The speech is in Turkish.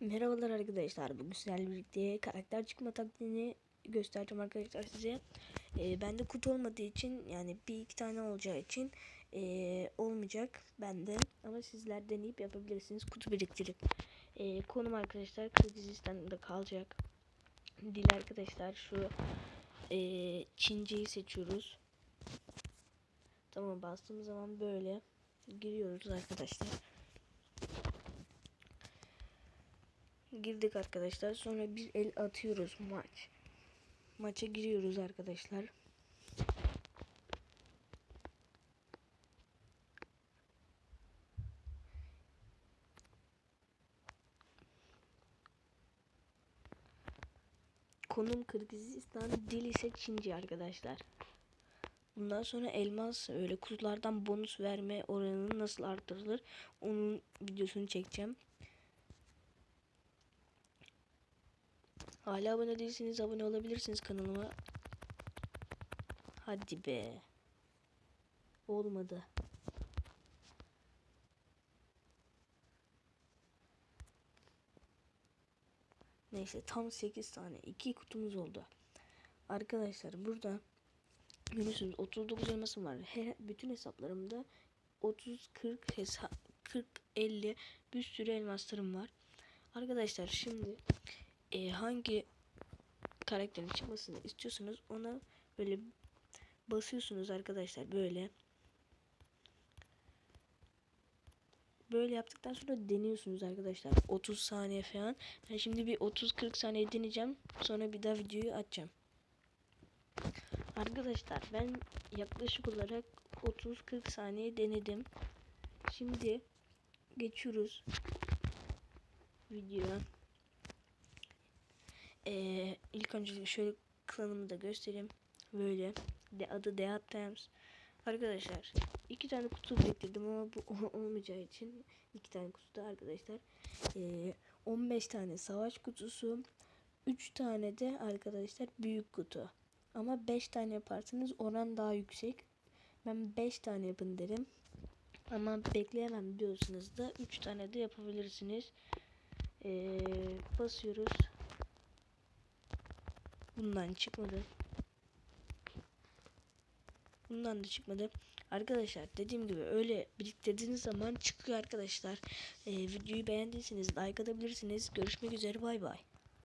Merhabalar arkadaşlar. Bugün sizlerle birlikte karakter çıkma taktiğini göstereceğim arkadaşlar size. Ee, bende kutu olmadığı için yani bir iki tane olacağı için ee, olmayacak bende. Ama sizler deneyip yapabilirsiniz kutu biriktirip. Ee, konum arkadaşlar Kırgızistan'da kalacak. Dil arkadaşlar şu ee, Çince'yi seçiyoruz. Tamam bastığımız zaman böyle giriyoruz arkadaşlar. Girdik arkadaşlar. Sonra bir el atıyoruz maç. Maça giriyoruz arkadaşlar. Konum Kırgızistan, dil ise Çince arkadaşlar. Bundan sonra elmas öyle kutulardan bonus verme oranını nasıl arttırılır onun videosunu çekeceğim. Hala abone değilseniz abone olabilirsiniz kanalıma. Hadi be. Olmadı. Neyse tam 8 tane. 2 kutumuz oldu. Arkadaşlar burada görüyorsunuz 39 elmasım var. Her, bütün hesaplarımda 30 40 hesap 40 50 bir sürü elmaslarım var. Arkadaşlar şimdi e, hangi karakterin çıkmasını istiyorsanız ona böyle basıyorsunuz arkadaşlar böyle. Böyle yaptıktan sonra deniyorsunuz arkadaşlar 30 saniye falan. Ben şimdi bir 30-40 saniye deneyeceğim. Sonra bir daha videoyu açacağım. Arkadaşlar ben yaklaşık olarak 30-40 saniye denedim. Şimdi geçiyoruz videoya. Ee, ilk önce şöyle klanımı da göstereyim. Böyle. De adı Deat Times. Arkadaşlar iki tane kutu bekledim ama bu olmayacağı için iki tane kutu da arkadaşlar. Ee, 15 tane savaş kutusu. 3 tane de arkadaşlar büyük kutu. Ama 5 tane yaparsanız oran daha yüksek. Ben 5 tane yapın derim. Ama bekleyemem diyorsanız da 3 tane de yapabilirsiniz. Ee, basıyoruz. Bundan çıkmadı. Bundan da çıkmadı. Arkadaşlar dediğim gibi öyle biriktirdiğiniz zaman çıkıyor arkadaşlar. Ee, videoyu beğendiyseniz like atabilirsiniz. Görüşmek üzere bay bay.